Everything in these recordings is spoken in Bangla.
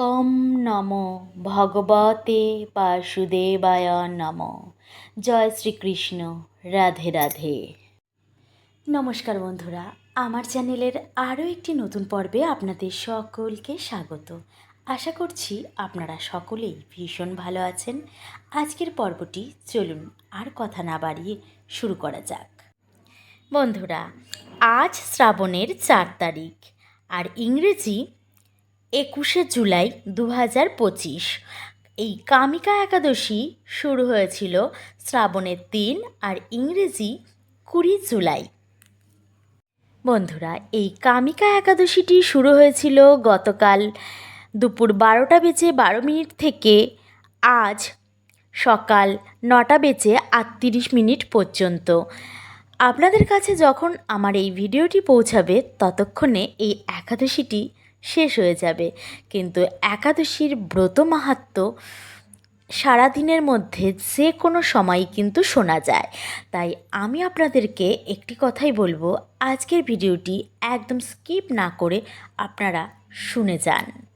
ওম নম ভগবতে বাসুদেবায় নম। জয় শ্রীকৃষ্ণ, রাধে রাধে। নমস্কার বন্ধুরা, আমার চ্যানেলের আরও একটি নতুন পর্বে আপনাদের সকলকে স্বাগত। আশা করছি আপনারা সকলেই ভীষণ ভালো আছেন। আজকের পর্বটি চলুন আর কথা না বাড়িয়ে শুরু করা যাক। বন্ধুরা, আজ শ্রাবণের চার তারিখ, আর ইংরেজি একুশে জুলাই দু হাজার পঁচিশ। এই কামিকা একাদশী শুরু হয়েছিল শ্রাবণের তিন আর ইংরেজি কুড়ি জুলাই। বন্ধুরা, এই কামিকা একাদশীটি শুরু হয়েছিল গতকাল দুপুর বারোটা বেজে বারো মিনিট থেকে আজ সকাল নটা বেজে আটত্রিশ মিনিট পর্যন্ত। আপনাদের কাছে যখন আমার এই ভিডিওটি পৌঁছাবে, ততক্ষণে এই একাদশীটি শেষ হয়ে যাবে। কিন্তু একাদশীর ব্রত মাহাত্ম্য সারাদিনের মধ্যে যে কোনো সময় কিন্তু শোনা যায়। তাই আমি আপনাদেরকে একটি কথাই বলব, আজকের ভিডিওটি একদম স্কিপ না করে আপনারা শুনে যান।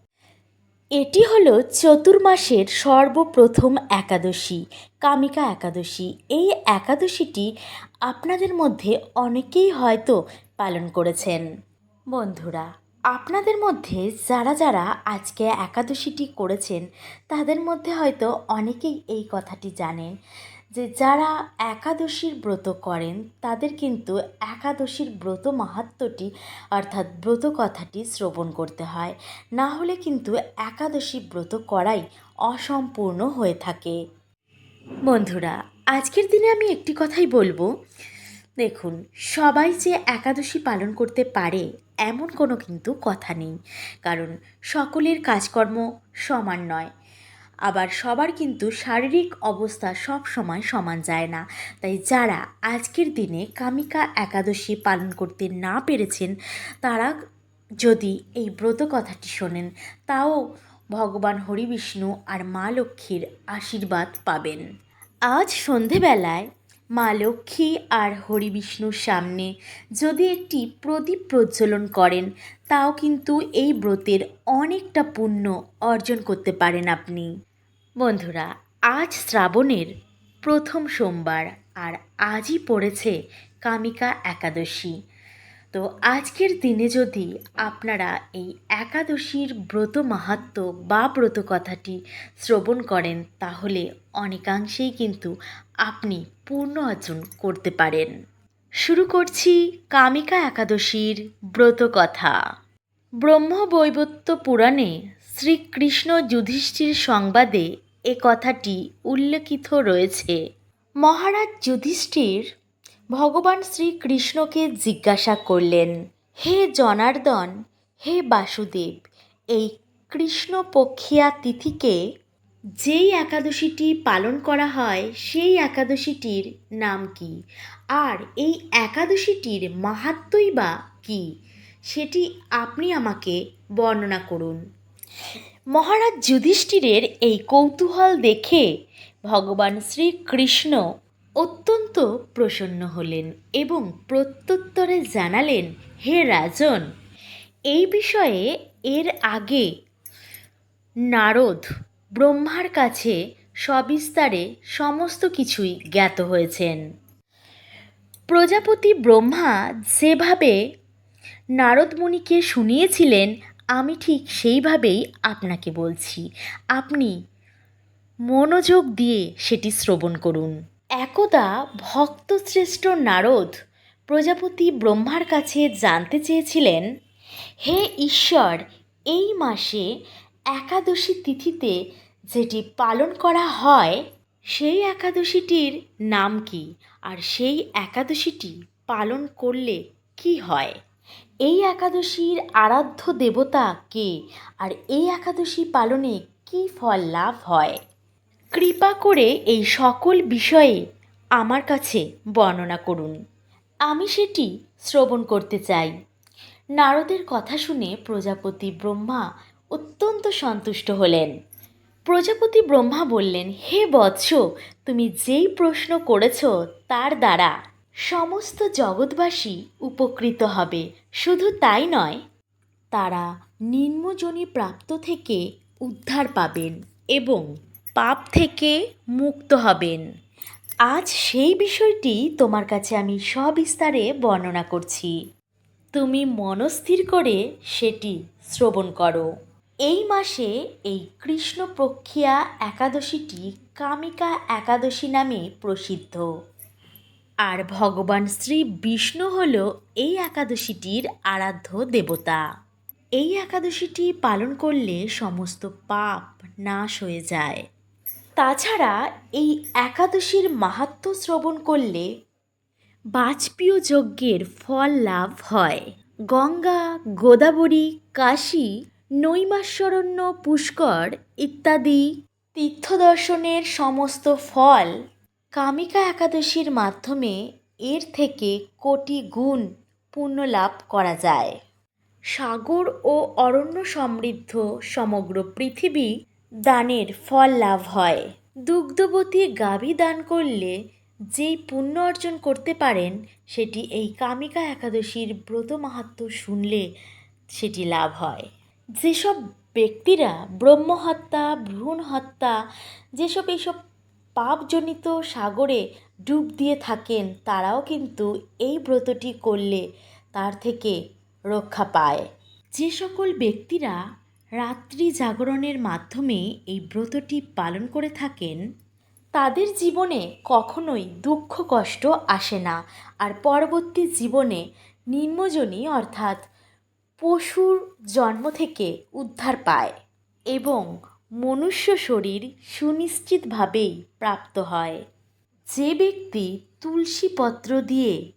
এটি হলো চতুর্মাসের সর্বপ্রথম একাদশী, কামিকা একাদশী। এই একাদশীটি আপনাদের মধ্যে অনেকেই হয়তো পালন করেছেন। বন্ধুরা আপনাদের মধ্যে যারা যারা আজকে একাদশীটি করেছেন, তাদের মধ্যে হয়তো অনেকেই এই কথাটি জানেন যে যারা একাদশীর ব্রত করেন, তাদের কিন্তু একাদশীর ব্রত মাহাত্ম্যটি অর্থাৎ ব্রত কথাটি শ্রবণ করতে হয়। না হলে কিন্তু একাদশী ব্রত করাই অসম্পূর্ণ হয়ে থাকে। বন্ধুরা, আজকের দিনে আমি একটি কথাই বলব দেখুন, সবাই যে একাদশী পালন করতে পারে, এমন কোনো কিন্তু কথা নেই। কারণ সকলের কাজকর্ম সমান নয়। আবার সবার কিন্তু শারীরিক অবস্থা সব সময় সমান যায় না। তাই যারা আজকের দিনে কামিকা একাদশী পালন করতে না পেরেছেন, তারা যদি এই ব্রত কথাটি শোনেন, তাও ভগবান হরিবিষ্ণু আর মা লক্ষ্মীর আশীর্বাদ পাবেন। আজ সন্ধেবেলায় মা লক্ষ্মী আর হরিবিষ্ণুর সামনে যদি একটি প্রদীপ প্রজ্বলন করেন, তাও কিন্তু এই ব্রতের অনেকটা পুণ্য অর্জন করতে পারেন আপনি। বন্ধুরা, আজ শ্রাবণের প্রথম সোমবার আর আজই পড়েছে কামিকা একাদশী। তো আজকের দিনে যদি আপনারা এই একাদশীর ব্রত মাহাত্ম্য বা ব্রত কথাটি শ্রবণ করেন, তাহলে অনেকাংশেই কিন্তু আপনি পূর্ণ অর্জন করতে পারেন। শুরু করছি কামিকা একাদশীর ব্রত কথা। ব্রহ্মবৈবত্য পুরাণে শ্রীকৃষ্ণ যুধিষ্ঠির সংবাদে এ কথাটি উল্লেখিত রয়েছে। মহারাজ যুধিষ্ঠির ভগবান শ্রীকৃষ্ণকে জিজ্ঞাসা করলেন, হে জনার্দন হে বাসুদেব, এই কৃষ্ণপক্ষিয়া তিথিকে যেই একাদশীটি পালন করা হয়, সেই একাদশীটির নাম কি? আর এই একাদশীটির মাহাত্মই বা কী? সেটি আপনি আমাকে বর্ণনা করুন। মহারাজ যুধিষ্ঠিরের এই কৌতূহল দেখে ভগবান শ্রীকৃষ্ণ অত্যন্ত প্রসন্ন হলেন এবং প্রত্যুত্তরে জানালেন, হে রাজন এই বিষয়ে এর আগে নারদ ব্রহ্মার কাছে সবিস্তারে সমস্ত কিছুই জ্ঞাত হয়েছেন। প্রজাপতি ব্রহ্মা যেভাবে নারদমুনিকে শুনিয়েছিলেন, আমি ঠিক সেইভাবেই আপনাকে বলছি। আপনি মনোযোগ দিয়ে সেটি শ্রবণ করুন। একদা ভক্তশ্রেষ্ঠ নারদ প্রজাপতি ব্রহ্মার কাছে জানতে চেয়েছিলেন হে ঈশ্বর, এই মাসে একাদশী তিথিতে যেটি পালন করা হয়, সেই একাদশীটির নাম কি? আর সেই একাদশীটি পালন করলে কি হয়? এই একাদশীর আরাধ্য দেবতা কে? আর এই একাদশী পালনে কি ফল লাভ হয়? কৃপা করে এই সকল বিষয়ে আমার কাছে বর্ণনা করুন। আমি সেটি শ্রবণ করতে চাই। নারদের কথা শুনে প্রজাপতি ব্রহ্মা অত্যন্ত সন্তুষ্ট হলেন। প্রজাপতি ব্রহ্মা বললেন, হে বৎস, তুমি যেই প্রশ্ন করেছ তার দ্বারা সমস্ত জগৎবাসী উপকৃত হবে। শুধু তাই নয়, তারা নিম্নজনী প্রাপ্ত থেকে উদ্ধার পাবেন এবং পাপ থেকে মুক্ত হবেন। আজ সেই বিষয়টি তোমার কাছে আমি সবিস্তারে বর্ণনা করছি। তুমি মনস্থির করে সেটি শ্রবণ করো। এই মাসে এই কৃষ্ণপক্ষিয়া একাদশীটি কামিকা একাদশী নামে প্রসিদ্ধ। আর ভগবান শ্রী বিষ্ণু হল এই একাদশীটির আরাধ্য দেবতা। এই একাদশীটি পালন করলে সমস্ত পাপ নাশ হয়ে যায়। তাছাড়া এই একাদশীর মাহাত্ম্য শ্রবণ করলে বাজপেয়ী যজ্ঞের ফল লাভ হয়। গঙ্গা, গোদাবরী, কাশী, নৈমাশ্বরণ্য, পুষ্কর ইত্যাদি তীর্থদর্শনের সমস্ত ফল কামিকা একাদশীর মাধ্যমে এর থেকে কোটি গুণ পুণ্য লাভ করা যায়। সাগর ও অরণ্য সমৃদ্ধ সমগ্র পৃথিবী দানের ফল লাভ হয়। দুগ্ধবতী গাভী দান করলে যেই পুণ্য অর্জন করতে পারেন, সেটি এই কামিকা একাদশীর ব্রত মাহাত্ম্য শুনলে সেটি লাভ হয়। যেসব ব্যক্তিরা ব্রহ্মহত্যা ভ্রূণ হত্যা যেসব এইসব পাপজনিত সাগরে ডুব দিয়ে থাকেন, তারাও কিন্তু এই ব্রতটি করলে তার থেকে রক্ষা পায়। যে সকল ব্যক্তিরা রাত্রি জাগরণের মাধ্যমে এই ব্রতটি পালন করে থাকেন তাদের জীবনে কখনোই দুঃখ, কষ্ট আসে না। আর পরবর্তী জীবনে নিম্নজনী অর্থাৎ পশুর জন্ম থেকে উদ্ধার পায় এবং মনুষ্য শরীর সুনিশ্চিতভাবেই প্রাপ্ত হয়। যে ব্যক্তি তুলসী পত্র দিয়ে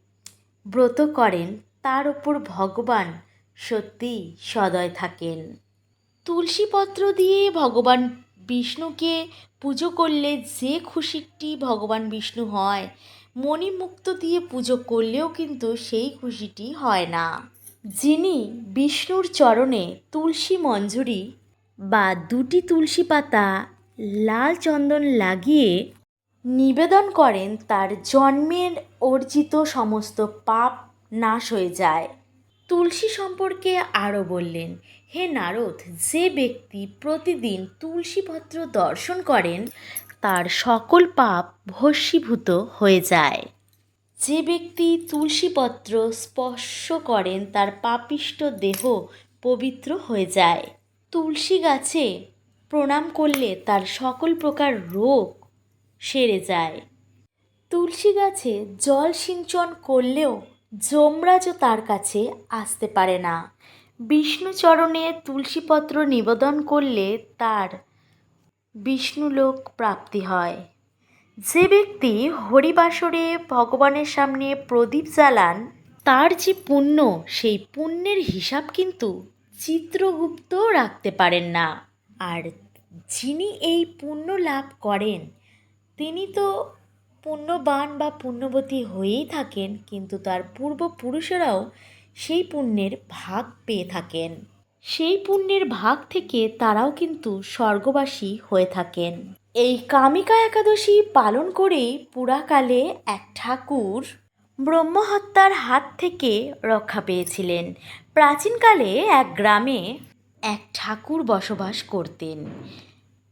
ব্রত করেন, তার ওপর ভগবান সত্যিই সদয় থাকেন। তুলসী পত্র দিয়ে ভগবান বিষ্ণুকে পুজো করলে যে খুশিটি ভগবান বিষ্ণু হয়, মণিমুক্ত দিয়ে পুজো করলেও কিন্তু সেই খুশিটি হয় না। যিনি বিষ্ণুর চরণে তুলসী মঞ্জুরি বা দুটি তুলসী পাতা, লাল চন্দন লাগিয়ে নিবেদন করেন, তার জন্মের অর্জিত সমস্ত পাপ নাশ হয়ে যায়। তুলসী সম্পর্কে আরও বললেন, হে নারদ, যে ব্যক্তি প্রতিদিন তুলসীপত্র দর্শন করেন, তার সকল পাপ ভস্মীভূত হয়ে যায়। যে ব্যক্তি তুলসীপত্র স্পর্শ করেন, তার পাপিষ্ট দেহ পবিত্র হয়ে যায়। তুলসী গাছে প্রণাম করলে তার সকল প্রকার রোগ সেরে যায়। তুলসী গাছে জল সিঞ্চন করলেও যমরাজও তার কাছে আসতে পারে না। বিষ্ণুচরণে তুলসীপত্র নিবেদন করলে তার বিষ্ণুলোক প্রাপ্তি হয়। যে ব্যক্তি হরিবাসরে ভগবানের সামনে প্রদীপ জ্বালান, তার যে পুণ্য, সেই পুণ্যের হিসাব কিন্তু চিত্রগুপ্ত রাখতে পারেন না। আর যিনি এই পুণ্য লাভ করেন, তিনি তো পুণ্যবান বা পুণ্যবতী হয়েই থাকেন, কিন্তু তার পূর্বপুরুষেরাও সেই পুণ্যের ভাগ পেয়ে থাকেন। সেই পুণ্যের ভাগ থেকে তারাও কিন্তু স্বর্গবাসী হয়ে থাকেন। এই কামিকা একাদশী পালন করেই পুরাকালে এক ঠাকুর ব্রহ্মহত্যার হাত থেকে রক্ষা পেয়েছিলেন। প্রাচীনকালে এক গ্রামে এক ঠাকুর বসবাস করতেন।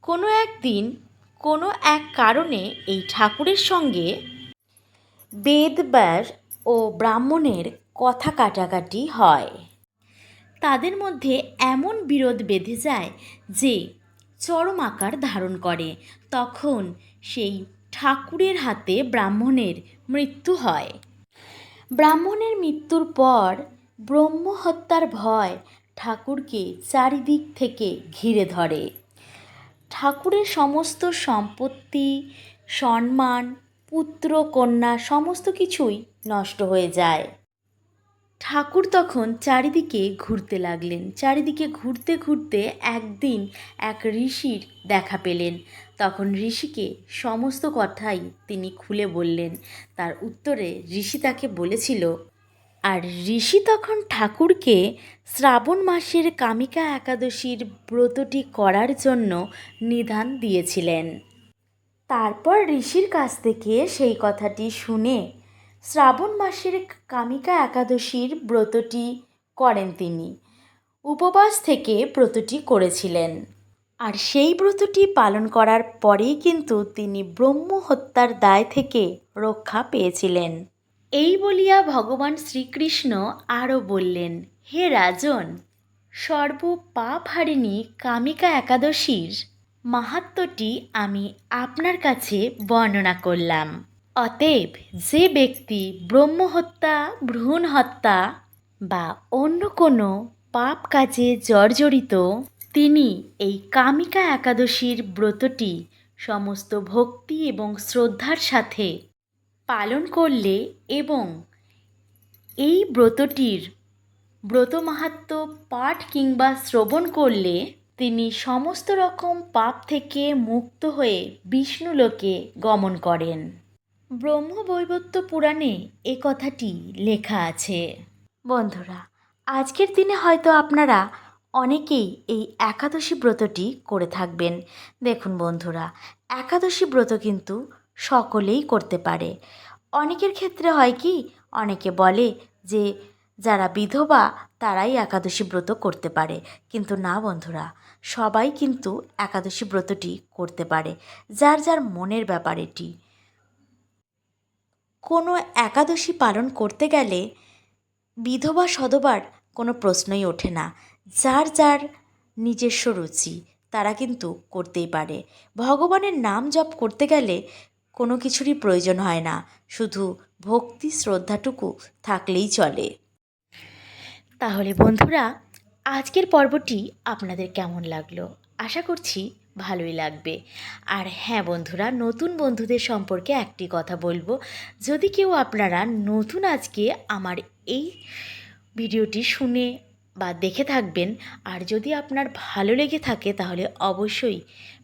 কোনো একদিন কোনো এক কারণে এই ঠাকুরের সঙ্গে বেদব্যাস ও ব্রাহ্মণের কথা কাটাকাটি হয়। তাদের মধ্যে এমন বিরোধ বেঁধে যায় যে চরম আকার ধারণ করে। তখন সেই ঠাকুরের হাতে ব্রাহ্মণের মৃত্যু হয়। ব্রাহ্মণের মৃত্যুর পর ব্রহ্মহত্যার ভয় ঠাকুরকে চারিদিক থেকে ঘিরে ধরে। ঠাকুরের সমস্ত সম্পত্তি, সম্মান, পুত্র, কন্যা, সমস্ত কিছুই নষ্ট হয়ে যায়। ঠাকুর তখন চারিদিকে ঘুরতে লাগলেন। চারিদিকে ঘুরতে ঘুরতে একদিন এক ঋষির দেখা পেলেন। তখন ঋষিকে সমস্ত কথাই তিনি খুলে বললেন। তার উত্তরে ঋষি তাকে বলেছিল আর ঋষি তখন ঠাকুরকে শ্রাবণ মাসের কামিকা একাদশীর ব্রতটি করার জন্য নিধান দিয়েছিলেন। তারপর ঋষির কাছ থেকে সেই কথাটি শুনে শ্রাবণ মাসের কামিকা একাদশীর ব্রতটি করেন তিনি। উপবাস থেকে ব্রতটি করেছিলেন। আর সেই ব্রতটি পালন করার পরেই কিন্তু তিনি ব্রহ্ম হত্যার দায় থেকে রক্ষা পেয়েছিলেন। এই বলিয়া ভগবান শ্রীকৃষ্ণ আরও বললেন, হে রাজন সর্ব পাপ হারিণী কামিকা একাদশীর মাহাত্ম্যটি আমি আপনার কাছে বর্ণনা করলাম। অতএব যে ব্যক্তি ব্রহ্মহত্যা ভ্রূণ হত্যা বা অন্য কোনো পাপ কাজে জর্জরিত, তিনি এই কামিকা একাদশীর ব্রতটি সমস্ত ভক্তি এবং শ্রদ্ধার সাথে পালন করলে এবং এই ব্রতটির ব্রত মাহাত্ম পাঠ কিংবা শ্রবণ করলে তিনি সমস্ত রকম পাপ থেকে মুক্ত হয়ে বিষ্ণুলোকে গমন করেন। ব্রহ্মবৈবত্য পুরাণে এ কথাটি লেখা আছে। বন্ধুরা, আজকের দিনে হয়তো আপনারা অনেকেই এই একাদশী ব্রতটি করে থাকবেন। দেখুন বন্ধুরা, একাদশী ব্রত কিন্তু সকলেই করতে পারে। অনেকের ক্ষেত্রে হয় কি, অনেকে বলে যে, যারা বিধবা তারাই একাদশী ব্রত করতে পারে। কিন্তু না বন্ধুরা, সবাই কিন্তু একাদশী ব্রতটি করতে পারে। যার যার মনের ব্যাপার এটি। কোনো একাদশী পালন করতে গেলে বিধবা সধবার কোনো প্রশ্নই ওঠে না। যার যার নিজস্ব রুচি, তারা কিন্তু করতেই পারে। ভগবানের নাম জপ করতে গেলে কোনো কিছুরই প্রয়োজন হয় না, শুধু ভক্তি শ্রদ্ধাটুকু থাকলেই চলে। তাহলে বন্ধুরা, আজকের পর্বটি আপনাদের কেমন লাগল? আশা করছি ভালোই লাগবে। আর হ্যাঁ বন্ধুরা, নতুন বন্ধুদের সম্পর্কে একটি কথা বলব। যদি কেউ আপনারা নতুন আজকে আমার এই ভিডিওটি শুনে বা দেখে থাকবেন। আর যদি আপনার ভালো লেগে থাকে তাহলে অবশ্যই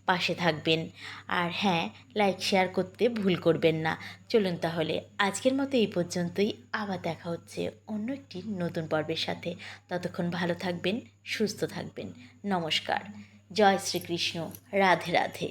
পাশে থাকবেন। আর হ্যাঁ লাইক শেয়ার করতে ভুল করবেন না। চলুন তাহলে আজকের মতো এই পর্যন্তই। আবার দেখা হচ্ছে অন্য একটি নতুন পর্বের সাথে। ততক্ষণ ভালো থাকবেন, সুস্থ থাকবেন। নমস্কার। জয় শ্রীকৃষ্ণ। রাধে রাধে।